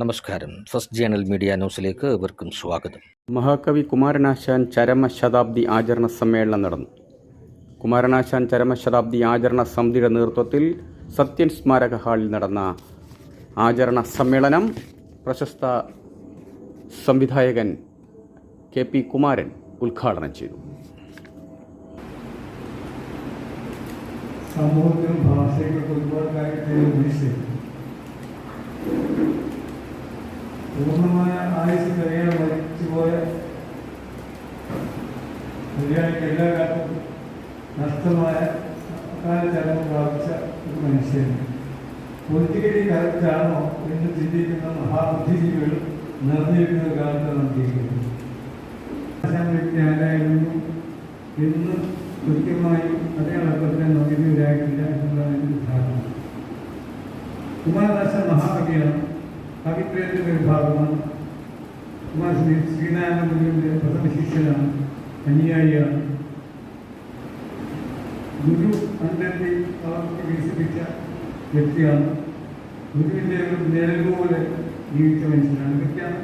നമസ്കാരം. First journal media ന്യൂസിലേക്ക് ഏവർക്കും സ്വാഗതം. മഹാകവി കുമാരനാശാൻ ചരമശതാബ്ദി ആചരണ സമ്മേളനം നടന്നു. കുമാരനാശാൻ ചരമശതാബ്ദി ആചരണ സമിതിയുടെ നേതൃത്വത്തിൽ സത്യൻ സ്മാരക ഹാളിൽ നടന്ന ആചരണ സമ്മേളനം പ്രശസ്ത സംവിധായകൻ കെ പി കുമാരൻ ഉദ്ഘാടനം ചെയ്തു. സമൂഹത്തിനും ഭാഷയ്ക്കൊക്കെ ഒരുപാട് കാര്യത്തിൽ ആയുസ് കഴിയാൻ മരിച്ചുപോയ മര്യാദയ്ക്ക് എല്ലാ കാലത്തും നഷ്ടമായ അക്കാലചരണം പ്രാപിച്ച ഒരു മനുഷ്യൻ പൊളിറ്റിക്കലി കറക്റ്റാണോ എന്ന് ചിന്തിക്കുന്ന മഹാബുദ്ധിജീവികൾ നിറഞ്ഞിരിക്കുന്ന കാലത്ത് വ്യക്തി ആരായിരുന്നു എന്ന് കൃത്യമായി അടയാളപ്പെടുത്താൻ നോക്കിയവരായിട്ടില്ല എന്നുള്ളതാണ് എന്റെ ധാരണ. കുമാരദാസൻ മഹാകവിയാണ്. കവിത്രയത്തിന്റെ ഒരു ഭാഗമാണ്. ശ്രീ ശ്രീനാരായണ ഗുരുവിന്റെ പ്രഥമ ശിഷ്യനാണ് അനുയായിയാണ്. ഗുരു കണ്ടെത്തി അവർക്ക് വികസിപ്പിച്ച വ്യക്തിയാണ്. ഗുരുവിന്റെ ഒരു നിഴൽ പോലെ ജീവിച്ച മനുഷ്യനാണ്. ഇതൊക്കെയാണ്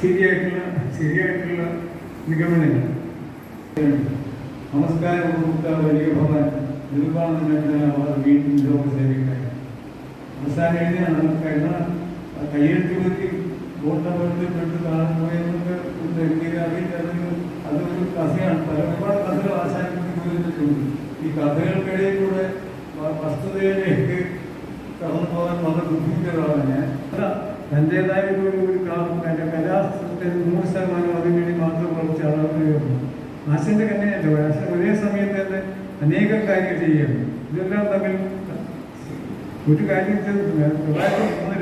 ശരിയായിട്ടുള്ള ശരിയായിട്ടുള്ള നിഗമനങ്ങൾ. നമസ്കാരം വലിയ ഭവൻ നിർമ്മാണം വീട്ടിൽ ലോക സേവിക്കാൻ അവസാനം എഴുതിയാണ് കഴിഞ്ഞ കയ്യെഴുത്ത് പറ്റി വോട്ടവർക്ക് പെട്ട് കാണുമ്പോയെന്നൊക്കെ ഉണ്ട്. എനിക്ക് അറിയില്ല അതൊരു കഥയാണ്. പല കഥകൾ പോയിട്ടുണ്ട് ഈ കഥകൾക്കിടയിൽ കൂടെ വസ്തുതയിലേക്ക് കടന്നു പോകാൻ വളരെ ബുദ്ധിമുട്ടുകളാണ് ഞാൻ. തന്റെതായ ഒരു ഒരു കാ- എന്റെ കലാസത്തിൽ നൂറ് ശതമാനം അതിനു വേണ്ടി മാത്രം കുറച്ച് ആളുകൾ ആശന്റെ കന്നെയല്ല ആശൻ ഒരേ സമയത്ത് തന്നെ അനേകം കാര്യങ്ങൾ ചെയ്യണം ഇതെല്ലാം തമ്മിൽ ഒരു കാര്യം തൊള്ളായിരത്തി മൂന്ന്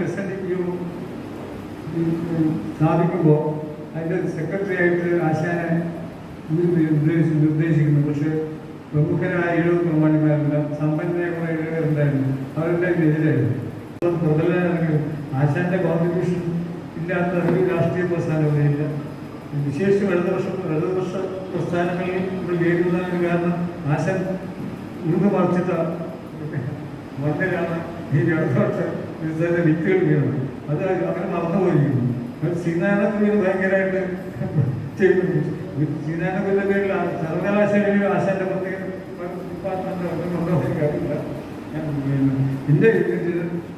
സ്ഥാപിക്കുമ്പോൾ അതിന്റെ സെക്രട്ടറി ആയിട്ട് ആശാനെ നിർദ്ദേശി നിർദ്ദേശിക്കുന്നു. പക്ഷേ പ്രമുഖരായ എഴുപത് പ്രമാണിമാരെല്ലാം സമ്പന്നരായ കുറേ എഴുതുകാരുണ്ടായിരുന്നു അവരെല്ലാം എതിരായിരുന്നു. പ്രബലനാണെങ്കിലും ആശാന്റെ കോൺട്രിബ്യൂഷൻ ഇല്ലാത്ത ഒരു രാഷ്ട്രീയ പ്രസ്ഥാനമില്ല വിശേഷിച്ച് ഇടതുപക്ഷ ഇടതുപക്ഷ പ്രസ്ഥാനങ്ങളിൽ നമ്മൾ വേരുന്നതിന് കാരണം ആശാൻ ഉഴുതു മറിച്ചിട്ട മണ്ണിലാണ് ഈ ഇടതുപക്ഷ വിരുദ്ധന്റെ വിത്തുകൾ വീണത്. അത് അങ്ങനെ മറന്നുപോയിരിക്കുന്നു. അത് ശ്രീനാരായണഗുരുവിന് ഭയങ്കരമായിട്ട് ചെയ്യുന്നു ശ്രീനാരായണഗുരുവിന്റെ പേരിൽ സർവകലാശാലയിൽ ആശാന്റെ പ്രത്യേക ഡിപ്പാർട്ട്മെന്റ് എന്റെ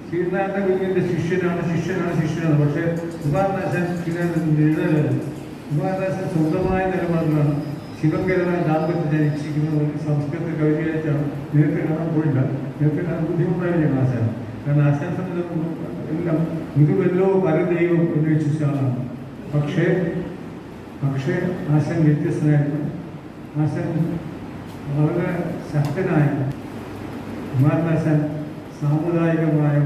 ശ്രീനാരായണ ഗുരുവിന്റെ ശിഷ്യനാണ് ശിഷ്യനാണ് ശിഷ്യനാണ്. പക്ഷെ കുമാരനാശൻ ശ്രീനാരായണ കുമാരനാശൻ സ്വന്തമായ നിലപാടിലാണ്. ശിവങ്കരമായ ദാമ്പത്യം ജനിച്ചിരിക്കുന്ന ഒരു സംസ്കൃത കവിതയായിട്ടാണ് നേരത്തെ കാണാൻ പോയില്ല. നേരത്തെ കാണാൻ ബുദ്ധിമുട്ടായിരിക്കും ആശാൻ. കാരണം സംബന്ധിച്ചിടത്തോളം എല്ലാം ഗുരുവല്ലോ പരദൈവം വിശ്വസിച്ച ആളാണ്. പക്ഷേ പക്ഷേ ആശാൻ വ്യത്യസ്തനായിരുന്നു. ആശാൻ വളരെ ശക്തനായ കുമാരനാശാൻ സാമുദായികമായ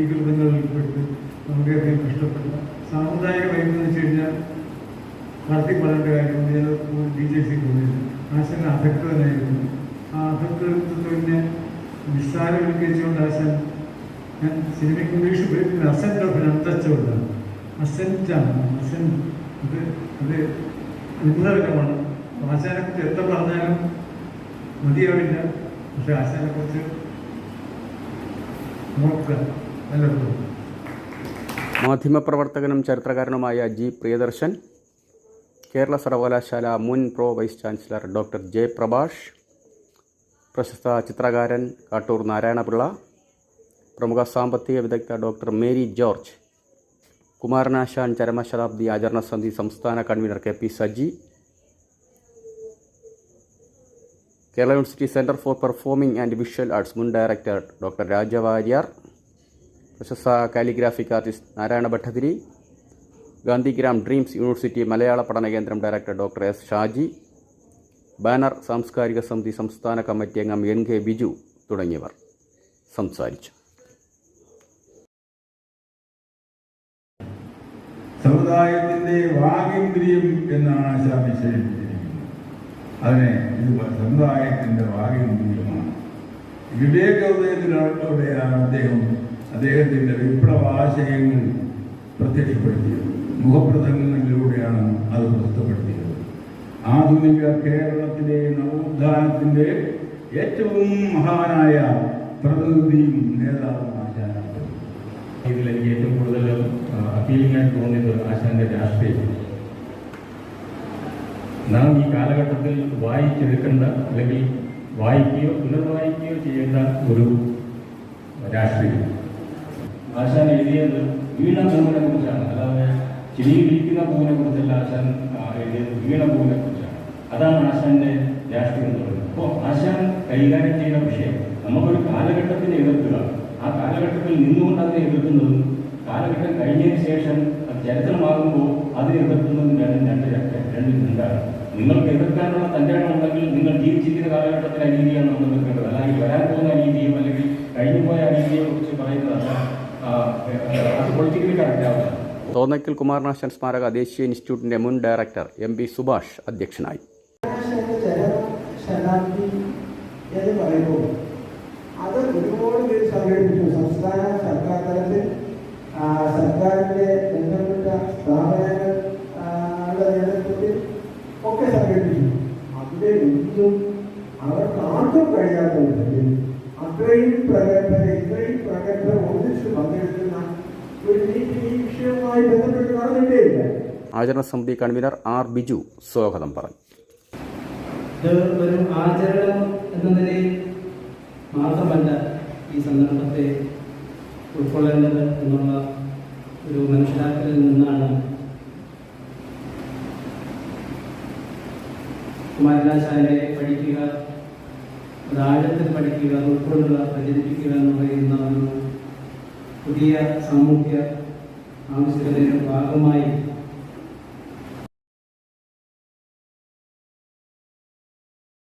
ഐകൃതങ്ങളിൽപ്പെട്ട് വളരെയധികം കഷ്ടപ്പെട്ട സാമുദായിക വൈകൃതം വെച്ച് കഴിഞ്ഞാൽ നടത്തി പറയേണ്ട കാര്യം ബി ജെ സി പോയത് ആശാൻ അഭക്തനായിരുന്നു ആ അധക്തത്വത്തിനെ നിസ്സാരവൽക്കരിച്ചുകൊണ്ട് ആശാൻ ഞാൻ സിനിമയ്ക്ക് ഇംഗ്ലീഷ് ഉപയോഗിക്കുന്നത് അസെന്റ് ഓഫ് അൺടച്ചബിളാണ് അസെന്റാണ് അസെൻ ഇത് അത് ഉന്നതകമാണ് ആശാനെക്കുറിച്ച് എത്ര പറഞ്ഞാലും മതിയാവില്ല. പക്ഷെ ആശാനെക്കുറിച്ച് നോക്കുക മാധ്യമപ്രവർത്തകനും ചരിത്രകാരനുമായ ജി പ്രിയദർശൻ കേരള സർവകലാശാല മുൻ pro vice chancellor doctor J Prabhash പ്രശസ്ത ചിത്രകാരൻ കാട്ടൂർ നാരായണപിള്ള പ്രമുഖ സാമ്പത്തിക വിദഗ്ധ ഡോക്ടർ മേരി ജോർജ് കുമാരനാശാൻ ചരമശതാബ്ദി ആചരണ സമിതി സംസ്ഥാന convener K P Saji Kerala university centre for performing and visual arts മുൻ ഡയറക്ടർ ഡോക്ടർ രാജവാര്യർ പ്രശസ്ത calligraphic artist Narayana Bhattathiri Gandhigram dreams university Malayala പഠന കേന്ദ്രം director doctor S Shaji banner സാംസ്കാരിക സമിതി സംസ്ഥാന കമ്മിറ്റി അംഗം എൻ കെ ബിജു തുടങ്ങിയവർ സംസാരിച്ചു. സമുദായത്തിന്റെ വാഗേന്ദ്രിയം എന്നാണ് ആശാ വിശേഷിപ്പിച്ചിരിക്കുന്നത് അതിനെ ഇത് സമുദായത്തിന്റെ വാഗേന്ദ്രിയമാണ് വിവേകോദയത്തിലൂടെയാണ് അദ്ദേഹം അദ്ദേഹത്തിന്റെ വിപ്ലവ ആശയങ്ങൾ പ്രത്യക്ഷപ്പെടുത്തിയത്. മുഖപ്രസംഗങ്ങളിലൂടെയാണ് അത് പ്രസിദ്ധപ്പെടുത്തിയത് ആധുനിക കേരളത്തിലെ നവോത്ഥാനത്തിന്റെ ഏറ്റവും മഹാനായ പ്രതിനിധിയും നേതാവും ആശാനാണ്. ഇതിൽ എനിക്ക് ഏറ്റവും കൂടുതൽ അപ്പീലിംഗ് ആയിട്ട് തോന്നിയത് ആശാന്റെ രാഷ്ട്രീയം. നാം ഈ കാലഘട്ടത്തിൽ വായിച്ചെടുക്കേണ്ട അല്ലെങ്കിൽ വായിക്കുകയോ പുനർവായിക്കുകയോ ചെയ്യേണ്ട ഒരു രാഷ്ട്രീയം. ആശാൻ എഴുതിയത് വീണ പൂവിനെ കുറിച്ചാണ്. അല്ലാതെ ചിരിയിലിരിക്കുന്ന പൂവിനെ കുറിച്ചല്ല ആശാൻ എഴുതിയത് വീണ പൂവിനെ കുറിച്ചാണ്. അതാണ് ആശാന്റെ രാഷ്ട്രീയം എന്ന് പറയുന്നത്. അപ്പോൾ ആശാൻ കൈകാര്യം ചെയ്യുന്ന വിഷയം. നമുക്കൊരു കാലഘട്ടത്തിനെ എതിർക്കുക. ആ കാലഘട്ടത്തിൽ നിന്നുകൊണ്ട് അതിനെ എതിർക്കുന്നതും കാലഘട്ടം കഴിഞ്ഞതിന് ശേഷം അത് ചരിത്രമാകുമ്പോൾ അതിനെ എതിർക്കുന്നതും രണ്ടും രണ്ട് രണ്ട് രണ്ടും രണ്ടാണ്. നിങ്ങൾക്ക് എതിർക്കാനുള്ള തന്റെ ഉണ്ടെങ്കിൽ നിങ്ങൾ ജീവിച്ചിരിക്കുന്ന കാലഘട്ടത്തിലെ അനീതിയാണ് നമ്മൾ എതിർക്കേണ്ടത് അല്ലെങ്കിൽ വരാൻ പോകുന്ന അനീതിയും അല്ലെങ്കിൽ കഴിഞ്ഞുപോയ അനീതിയെ കുറിച്ച് പറയുന്നതല്ല. അത് പൊളിറ്റിക്കലി കറക്റ്റാവില്ല തോന്നയ്ക്കൽ കുമാരനാശൻ സ്മാരക ദേശീയ ഇൻസ്റ്റിറ്റ്യൂട്ടിന്റെ മുൻ ഡയറക്ടർ എം പി സുഭാഷ് അധ്യക്ഷനായി. ശതാബ്ദി എന്ന് പറയുമ്പോൾ അത് ഒരുപാട് പേര് സംഘടിപ്പിച്ചു സംസ്ഥാന സർക്കാർ തലത്തിൽ ആ, സർക്കാരിന്റെ ബന്ധപ്പെട്ട സ്ഥാപനങ്ങൾ നേതൃത്വത്തിൽ ഒക്കെ സംഘടിപ്പിച്ചു അവിടെ ഒന്നും അവർക്ക് ആർക്കും കഴിയാത്തതുണ്ടെങ്കിൽ അത്രയും പ്രഗത്ഭരെ ഇത്രയും പ്രഗത്ഭർ ഒന്നിച്ച് പങ്കെടുക്കുന്ന ഒരു മീറ്റിംഗ് ഈ വിഷയവുമായി ബന്ധപ്പെട്ട് നടന്നിട്ടേയില്ല ആചരണ സമിതി കൺവീനർ ആർ ബിജു സ്വാഗതം പറഞ്ഞു. ഇത് ഒരു ആചരണം എന്ന നിലയിൽ മാത്രമല്ല ഈ സന്ദർഭത്തെ ഉൾക്കൊള്ളേണ്ടത് എന്നുള്ള ഒരു മനസ്സിലാക്കലിൽ നിന്നാണ് കുമാരനാശാനെ പഠിക്കുക അത് ആഴത്തിൽ പഠിക്കുക ഉൾക്കൊള്ളുക പ്രചരിപ്പിക്കുക എന്ന് പറയുന്ന ഒരു പുതിയ സാമൂഹ്യ ആവശ്യകതയുടെ ഭാഗമായി